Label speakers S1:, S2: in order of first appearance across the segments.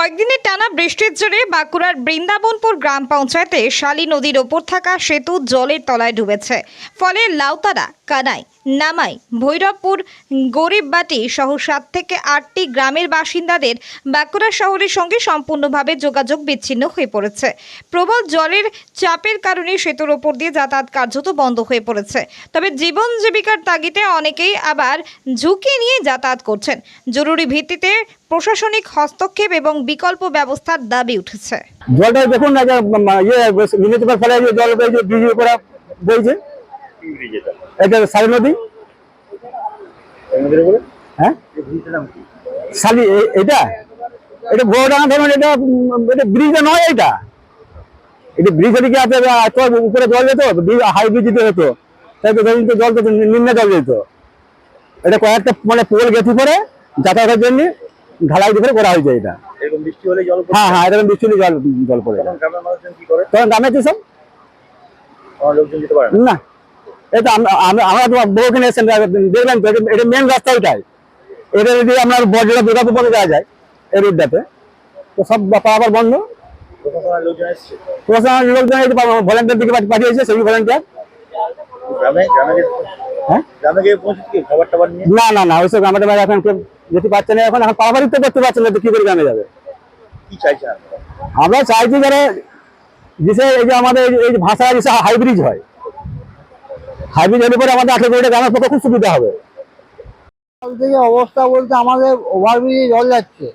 S1: কয়েকদিনের টানা বৃষ্টির জেরে বাঁকুড়ার বৃন্দাবনপুর গ্রাম পঞ্চায়েতে শালী নদীর ওপর থাকা সেতু জলের তলায় ডুবেছে। ফলে লাউতারা, কানাই, নামাই, ভৈরবপুর, গরিববাটি সহ সাত থেকে আটটি গ্রামের বাসিন্দাদের বাঁকুড়া শহরের সঙ্গে সম্পূর্ণভাবে যোগাযোগ বিচ্ছিন্ন হয়ে পড়েছে। প্রবল জলের চাপের কারণে সেতুর ওপর দিয়ে যাতায়াত কার্যত বন্ধ হয়ে পড়েছে। তবে জীবন জীবিকার তাগিদে অনেকেই আবার ঝুঁকি নিয়ে যাতায়াত করছেন। জরুরি ভিত্তিতে প্রশাসনিক হস্তক্ষেপ এবং বিকল্প ব্যবস্থার দাবি উঠেছে।
S2: জলটা দেখুন না ইয়ে মিউনিসিপাল ফলে জল যে ব্রিজ করা বইছে। এটা সারি নদী। হ্যাঁ? সালি এটা? এটা ঘোড়াডাঙ্গা ধরুন, এটা এটা ব্রিজ নয় এটা। এটা ব্রিজ এদিকে আছে উপরে জল যেত হাই ব্রিজ দিতে হতো। তাই তো ধরুন, তো জল তো নিম্নে জল যেত। এটা কয়েকটা মানে পোল গেছি পরে যাতায়াতের জন্য। ঢালাই দিয়ে করা হয়েছে এটা।
S3: এরকম বৃষ্টি হলে জল
S2: হ্যাঁ হ্যাঁ এরকম বৃষ্টি হলে জল জল পড়ে
S3: তখন গ্রামের মানুষজন কি করে?
S2: তখন দামে কি সব?
S3: লোকজন যেতে পারে না?
S2: এটা আমরা আমরা তো বহুখানে এসেছেন দেখলেন তো এটা- মেন রাস্তা এটাই এটা যদি আপনার বজরা দুর্গাপুর পর্যন্ত যাওয়া যায় এই রুটটাতে তো সব পাওয়ার বন্ধ।
S3: প্রশাসনের লোকজন
S2: এই ভলেন্টিয়ার দিকে পাঠিয়েছে ভলেন্টিয়ার
S3: গ্রামে গ্রামে
S2: হ্যাঁ?
S3: গ্রামে গিয়ে পৌঁছে কি? খাবার টাবার নিয়ে?
S2: না না না ওইসব আমাদের বাড়ি এখন কেউ যেতে পারছে না এখন এখন পারাবাড়ি তো করতে পারছে না তো কি করে গ্রামে যাবে?
S3: কি চাইছেন
S2: আমরা চাইছি যারা যেসে এই যে আমাদের এই যে- এই যে ভাষা যেসে হাইব্রিজ হয়। হাইব্রিজ হলে পরে আমাদের আঠেরো কোটি গ্রামের পক্ষে খুব সুবিধা হবে।
S4: থেকে অবস্থা বলতে আমাদের ওভারব্রিজে জল যাচ্ছে।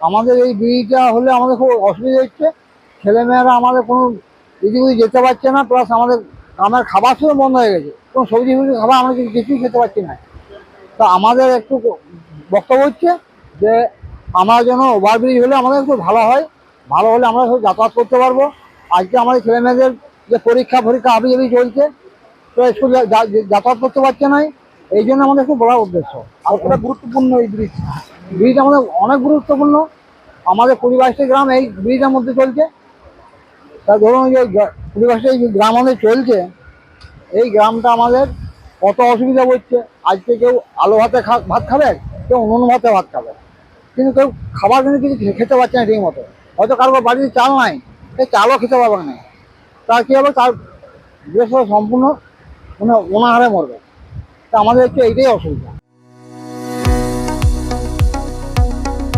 S4: আমাদের এই ব্রিজটা হলে আমাদের খুব অসুবিধা হচ্ছে। ছেলেমেয়েরা আমাদের কোনো এদিক ওদিক যেতে পারছে না প্লাস আমাদের গ্রামের খাবার শুধু বন্ধ হয়ে গেছে। কোনো সবজি ফবজি খাবার আমরা কিছু কিছুই খেতে পারছি না। তো আমাদের একটু বক্তব্য হচ্ছে যে, আমরা যেন ওভারব্রিজ হলে আমাদের একটু ভালো হয়, ভালো হলে আমরা সব যাতায়াত করতে পারব। আজকে আমাদের ছেলেমেয়েদের যে পরীক্ষা ফরীক্ষা আবি যাবি চলছে, তো স্কুল যাতায়াত করতে পারছে না, এই জন্য আমাদের খুব বড় উদ্দেশ্য। আর গুরুত্বপূর্ণ এই ব্রিজ ব্রিজ আমাদের অনেক গুরুত্বপূর্ণ। আমাদের কুড়ি বাইশটি গ্রাম এই ব্রিজের মধ্যে চলছে। তা ধরুন যে কুড়ি এই গ্রাম আমাদের চলছে, এই গ্রামটা আমাদের কত অসুবিধা হচ্ছে, আজকে কেউ আলো ভাতে ভাত খাবে? কেউ উনুন ভাতে ভাত খাবে। কিন্তু কেউ খাবার কিন্তু কিছু খেতে পারছে না ঠিক মতো। হয়তো কারোর বাড়িতে চাল নাই, সে চালও খেতে পারবে না। তার কী হবে? তার দেশ সম্পূর্ণ মানে অনাহারে মরবে। তা আমাদের একটু এইটাই অসুবিধা।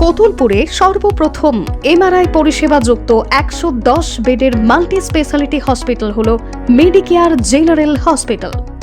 S5: কোতুলপুরে সর্বপ্রথম এমআরআই পরিষেবা যুক্ত একশো দশ বেডের মাল্টি স্পেশালিটি হসপিটাল হল মেডিকেয়ার জেনারেল হসপিটাল।